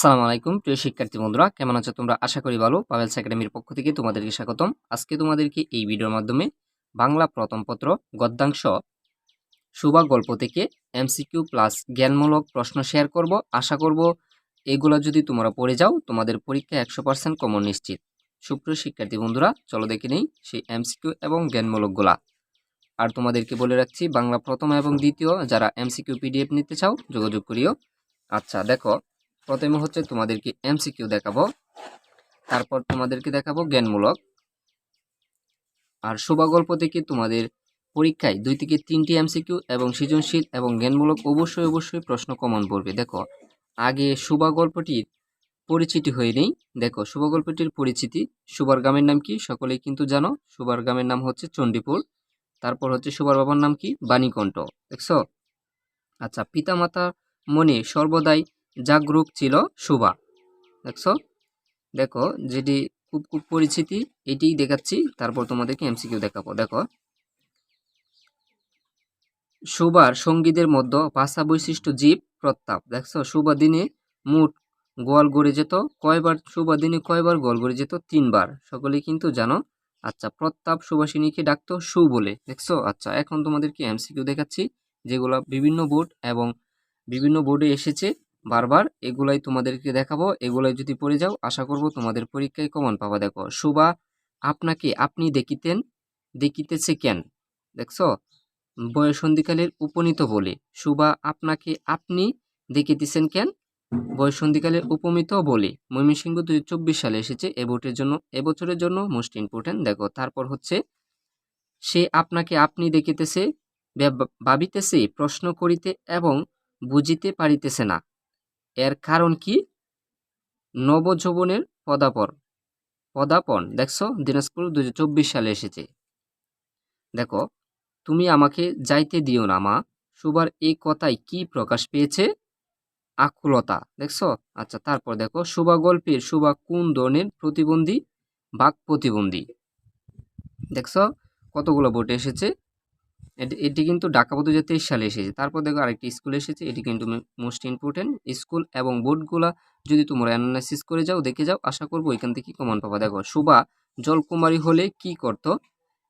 সালাম আলাইকুম, প্রিয় শিক্ষার্থী বন্ধুরা, কেমন আছো তোমরা? আশা করি ভালো। পাভেলস একাডেমির পক্ষ থেকে তোমাদেরকে স্বাগতম। আজকে তোমাদেরকে এই ভিডিওর মাধ্যমে বাংলা প্রথম পত্র, গদ্যাংশ, সুবা গল্প থেকে এমসিকিউ প্লাস জ্ঞানমূলক প্রশ্ন শেয়ার করব। আশা করব এগুলো যদি তোমরা পড়ে যাও, তোমাদের পরীক্ষায় একশো পার্সেন্ট কমন নিশ্চিত। সুপ্রিয় শিক্ষার্থী বন্ধুরা, চলো দেখে নেই সেই এমসিকিউ এবং জ্ঞানমূলকগুলা। আর তোমাদেরকে বলে রাখছি, বাংলা প্রথম এবং দ্বিতীয়, যারা এমসিকিউ পিডিএফ নিতে চাও, যোগাযোগ করিও। আচ্ছা দেখো প্রথমে হচ্ছে তোমাদেরকে এমসিকিউ দেখাবো। তারপর তোমাদেরকে দেখাবো জ্ঞানমূলক। আর শোভা গল্প থেকে তোমাদের পরীক্ষায় দুই থেকে তিনটি এমসিকিউ এবং সৃজনশীল এবং জ্ঞানমূলক অবশ্যই অবশ্যই প্রশ্ন কমন পড়বে। দেখো, আগে শোভা গল্পটির পরিচিতি হয়ে নেই দেখো শোভা গল্পটির পরিচিতি, সুবার গ্রামের নাম কি সকলেই কিন্তু জানো। সুবার গ্রামের নাম হচ্ছে চণ্ডীপুর। তারপর হচ্ছে সুবার বাবার নাম কি? বাণীকণ্ঠ। দেখছ? আচ্ছা পিতামাতা মনে সর্বদাই জাগরুক ছিল সুবা দেখছ? দেখো, যেটি খুব খুব পরিচিতি, এটিই দেখাচ্ছি, তারপর তোমাদেরকে এমসিকিউ দেখাবো। দেখো। সুবার সঙ্গীদের মধ্যে ভাষা বৈশিষ্ট্য জীব প্রতাপ। দেখছ? সুবা দিনে মুঠ গোয়াল গড়ে যেত, কয়বার সুবা দিনে কয়বার গোয়াল গড়ে যেত? তিনবার। সকলেই কিন্তু জানো। আচ্ছা প্রতাপ সুবাসিনীকে ডাকতো সু বলে। দেখছ? আচ্ছা এখন তোমাদেরকে এমসিকিউ দেখাচ্ছি, যেগুলো বিভিন্ন বোর্ড এবং বিভিন্ন বোর্ডে এসেছে। বারবার এগুলাই তোমাদেরকে দেখাবো, এগুলাই যদি পড়ে যাও, আশা করব তোমাদের পরীক্ষায় কমন পাবা। দেখো, সুবা, আপনাকে আপনি দেখিতেন, দেখিতেছে কেন? দেখছ? বয়সন্ধিকালের উপনীত বলে। সুবা, আপনাকে আপনি দেখিতেছেন কেন? বয়সন্ধিকালের উপমিত বলে। ময়মনসিংহ দুই চব্বিশ সালে এসেছে, এ ভোটের জন্য এবছরের জন্য মোস্ট ইম্পর্টেন্ট দেখো, তারপর হচ্ছে, সে আপনাকে আপনি দেখিতেছে ভাবিতেছে, প্রশ্ন করিতে এবং বুঝিতে পারিতেছে না। এর কারণ কি? নবযৌবনের পদাপর, পদাপন, দেখছ? দিনাজপুর দু হাজার চব্বিশ সালে এসেছে। দেখো, তুমি আমাকে যাইতে দিও না, মা। সুবার এই কথায় কি প্রকাশ পেয়েছে? আকুলতা, দেখছ? আচ্ছা তারপর দেখো সুবা গল্পের সুবা কোন ধরনের প্রতিবন্ধী বাক প্রতিবন্ধী দেখছ? কতগুলো বোর্ডে এসেছে? এটি কিন্তু ঢাকা বোধ তেইশ সালে এসেছে। তারপর দেখো আরেকটি স্কুল এসেছে, এটি কিন্তু মোস্ট ইম্পর্টেন্ট স্কুল এবং বোর্ডগুলা যদি তোমরা অ্যানালাইসিস করে যাও, দেখে যাও, আশা করব এখান থেকে কমন পাবা। দেখো সুবা জলকুমারী হলে কি করত?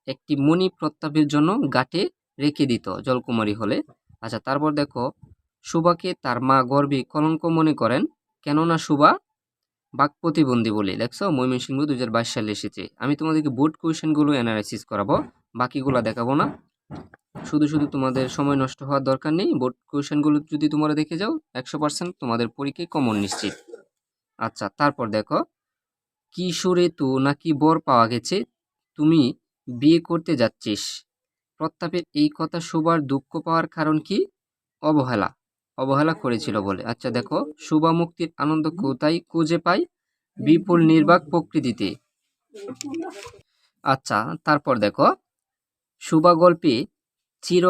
একটি মণি প্রত্যাপের জন্য গাটে রেখে দিত জলকুমারী হলে। আচ্ছা তারপর দেখো সুবাকে তার মা গর্বে কলঙ্ক মনে করেন। কেননা সুবা বাক প্রতিবন্ধী বলে, দেখছ? ময়মনসিংহ দু হাজার বাইশ সালে এসেছে। আমি তোমাদেরকে বোর্ড কোয়েশনগুলো অ্যানালাইসিস করাবো, বাকিগুলো দেখাবো না। শুধু শুধু তোমাদের সময় নষ্ট হওয়ার দরকার নেই। বোর্ড কোয়েশনগুলো যদি তোমরা দেখে যাও, একশো পার্সেন্ট তোমাদের পরীক্ষায় কমন নিশ্চিত। আচ্ছা তারপর দেখো। কিশোরে তো নাকি বর পাওয়া গেছে? তুমি বিয়ে করতে যাচ্ছিস। প্রতাপের এই কথা সুবার দুঃখ পাওয়ার কারণ কি? অবহেলা। অবহেলা করেছিল বলে। আচ্ছা দেখো। শুভা মুক্তির আনন্দ কোথায় খুঁজে পাই বিপুল নির্বাক প্রকৃতিতে। আচ্ছা তারপর দেখো। শুভা গল্পে চির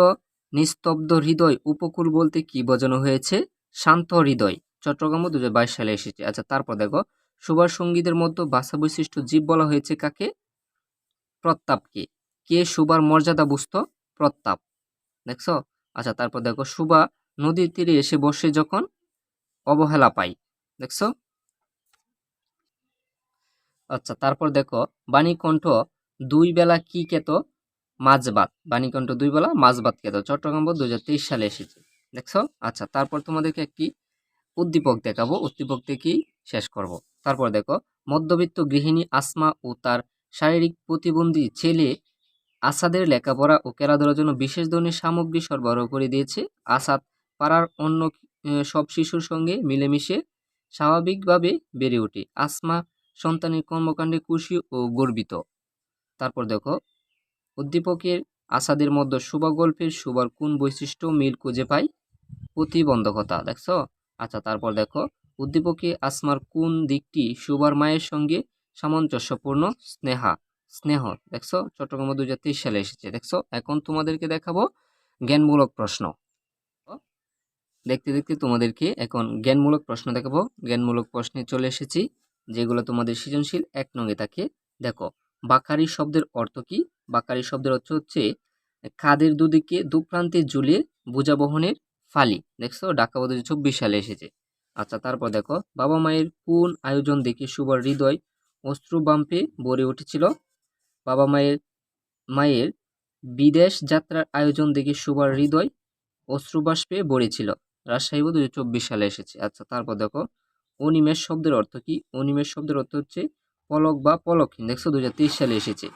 নিস্তব্ধ হৃদয় উপকূল বলতে কি বোঝানো হয়েছে? শান্ত হৃদয় চট্টগ্রাম দু হাজার বাইশ সালে এসেছে। আচ্ছা তারপর দেখো সুভার সঙ্গীদের মধ্যে ভাষা বৈশিষ্ট্য জীব বলা হয়েছে কাকে? প্রতাপকে কে? সুবার মর্যাদা বুঝত? প্রতাপ। দেখছ? আচ্ছা তারপর দেখো, সুবা নদীর তীরে এসে বসে যখন অবহেলা পাই দেখছ? আচ্ছা তারপর দেখো, বাণীকণ্ঠ দুই বেলা কি কেত? মাছ ভাত বাণীকণ্ঠ দুই বেলা মাছ ভাত খেত চট্টগ্রাম দু হাজার তেইশ সালে এসেছে। দেখছ? আচ্ছা তারপর তোমাদেরকে একটি উদ্দীপক দেখাবো। উদ্দীপক থেকেই শেষ করব? তারপর দেখো, মধ্যবিত্ত গৃহিণী আসমা ও তার শারীরিক প্রতিবন্ধী ছেলে আসাদের লেখাপড়া ও খেলাধুলার জন্য বিশেষ ধরনের সামগ্রী সরবরাহ করে দিয়েছে। আসাদ পাড়ার অন্য সব শিশুর সঙ্গে মিলেমিশে স্বাভাবিকভাবে বেড়ে ওঠে। আসমা সন্তানের কর্মকাণ্ডে খুশি ও গর্বিত। তারপর দেখো উদ্দীপকের আসাদের মধ্যে শুভা গল্পের শুভার কোন বৈশিষ্ট্য মিল খুঁজে পাই প্রতিবন্ধকতা, দেখছ? আচ্ছা তারপর দেখো, উদ্দীপকে আসমার কোন দিকটি শুভার মায়ের সঙ্গে সামঞ্জস্যপূর্ণ? স্নেহা, স্নেহ, দেখছ? চট্টগ্রাম দু সালে এসেছে, দেখছ? এখন তোমাদেরকে দেখাবো জ্ঞানমূলক প্রশ্ন। দেখতে দেখতে তোমাদেরকে এখন জ্ঞানমূলক প্রশ্ন দেখাবো। জ্ঞানমূলক প্রশ্নে চলে এসেছি, যেগুলো তোমাদের সৃজনশীল, এক নঙ্গে থাকে, দেখো বাকারি শব্দের অর্থ কি? বাকারি শব্দের অর্থ হচ্ছে খাদের দুদিকে দুপ্রান্তে ঝুলিয়ে বোঝা বহনের ফালি। দেখছ? ঢাকা বোধ চব্বিশ সালে এসেছে। আচ্ছা তারপর দেখো, বাবা মায়ের কোন আয়োজন দেখে শুভর হৃদয় অশ্রু বাম্পে ভরে উঠেছিল? বাবা মায়ের মায়ের বিদেশ যাত্রার আয়োজন দেখে শুভর হৃদয় অশ্রুবাষ্পে ভরেছিল। রাজশাহী দু হাজার চব্বিশ সালে এসেছে। আচ্ছা তারপর দেখো, অনিমেষ শব্দের অর্থ কি? অনিমেষ শব্দের অর্থ হচ্ছে পলক বা পলকহীন দেখছ দু হাজার তেইশ সালে এসেছে।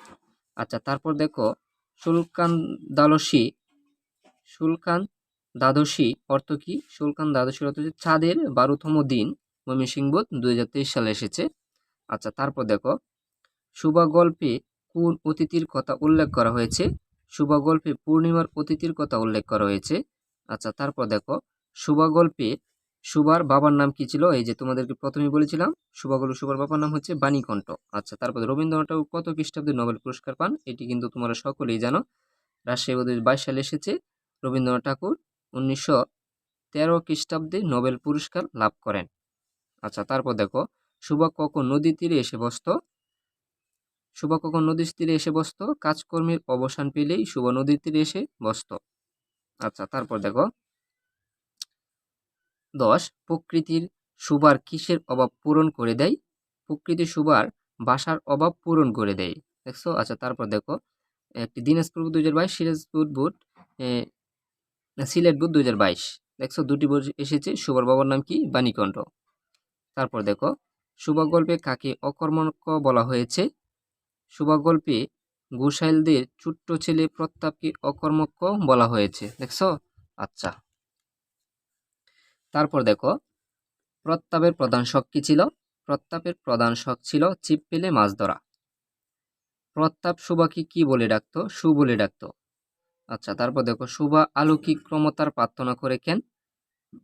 আচ্ছা তারপর দেখো, সুলকান দালসি সুলকান দ্বাদশী অর্থ কি? সুলকান দ্বাদশীর অর্থ হচ্ছে চাঁদের বারোতম দিন ময়মনসিংহ দু সালে এসেছে। আচ্ছা তারপর দেখো শুভা গল্পে কোন অতিথির কথা উল্লেখ করা হয়েছে? শুভা গল্পে পূর্ণিমার অতিথির কথা উল্লেখ করা হয়েছে। আচ্ছা তারপর দেখো শুভা গল্পে সুবার বাবার নাম কি ছিল? এই যে তোমাদেরকে প্রথমেই বলেছিলাম শুভা গল্পে সুবার বাবার নাম হচ্ছে বাণীকণ্ঠ। আচ্ছা তারপর রবীন্দ্রনাথ ঠাকুর কত খ্রিস্টাব্দে নোবেল পুরস্কার পান? এটি কিন্তু তোমরা সকলেই জানো। রাজশাহী দু বাইশ সালে এসেছে। রবীন্দ্রনাথ ঠাকুর উনিশশো তেরো খ্রিস্টাব্দে নোবেল পুরস্কার লাভ করেন। আচ্ছা তারপর দেখো সুভা কখন নদীর তীরে এসে বসত। সুভা কখন নদীর তীরে এসে বসত। কাজকর্মের অবসান পেলেই শুভ নদীর তীরে এসে বসত। আচ্ছা তারপর দেখো দশ প্রকৃতির সুবার কিসের অভাব পূরণ করে দেয়? প্রকৃতির সুবার বাসার অভাব পূরণ করে দেয়। দেখছ? আচ্ছা তারপর দেখো, একটি দিনাজপুর দু হাজার বাইশ সিরাজপুর বুট সিলেট বুট দু হাজার বাইশ। দেখছ? দুটি বই এসেছে, সুবার বাবার নাম কি? বাণীকণ্ঠ। তারপর দেখো সুবা গল্পে কাকে অকর্মক বলা হয়েছে? সুবা গল্পে গোসাইলদের ছোট্ট ছেলে প্রতাপকে অকর্মক বলা হয়েছে। দেখছ? আচ্ছা। তারপর দেখো প্রতাপের প্রধান শখ কী ছিল? প্রতাপের প্রধান শখ ছিল চিপ পেলে মাছ ধরা। প্রতাপ সুবাকে কি বলে ডাকতো? সু বলে ডাকতো। আচ্ছা তারপর দেখো, সুবা আলৌকিক ক্রমতার প্রার্থনা করে কেন?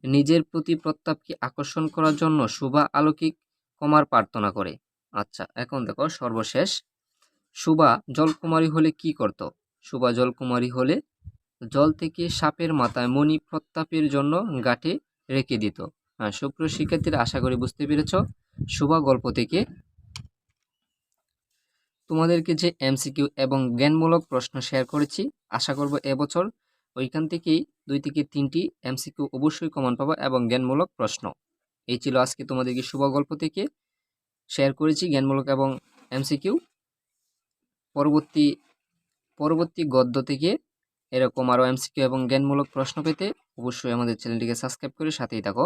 নিজের প্রতি প্রতাপকে আকর্ষণ করার জন্য সুবা আলৌকিক কমার প্রার্থনা করে। আচ্ছা এখন দেখো, সর্বশেষ। সুবা জলকুমারী হলে কি করত? সুবা জলকুমারী হলে জল থেকে সাপের মাথায় মণি প্রতাপের জন্য গাঠে রেখে দিত। হ্যাঁ সুপ্রিয় শিক্ষার্থীরা, আশা করি বুঝতে পেরেছ। শুভা গল্প থেকে তোমাদেরকে যে এমসিকিউ এবং জ্ঞানমূলক প্রশ্ন শেয়ার করেছি, আশা করব এবছর ওইখান থেকেই দুই থেকে তিনটি এমসিকিউ অবশ্যই কমন পাবো এবং জ্ঞানমূলক প্রশ্ন। এই ছিল আজকে তোমাদেরকে শুভ গল্প থেকে। শেয়ার করেছি জ্ঞানমূলক এবং এমসিকিউ পরবর্তী পরবর্তী গদ্য থেকে এরকম আরও এমসিকিউ এবং জ্ঞানমূলক প্রশ্ন পেতে অবশ্যই আমাদের চ্যানেলটিকে সাবস্ক্রাইব করে সাথেই থাকো।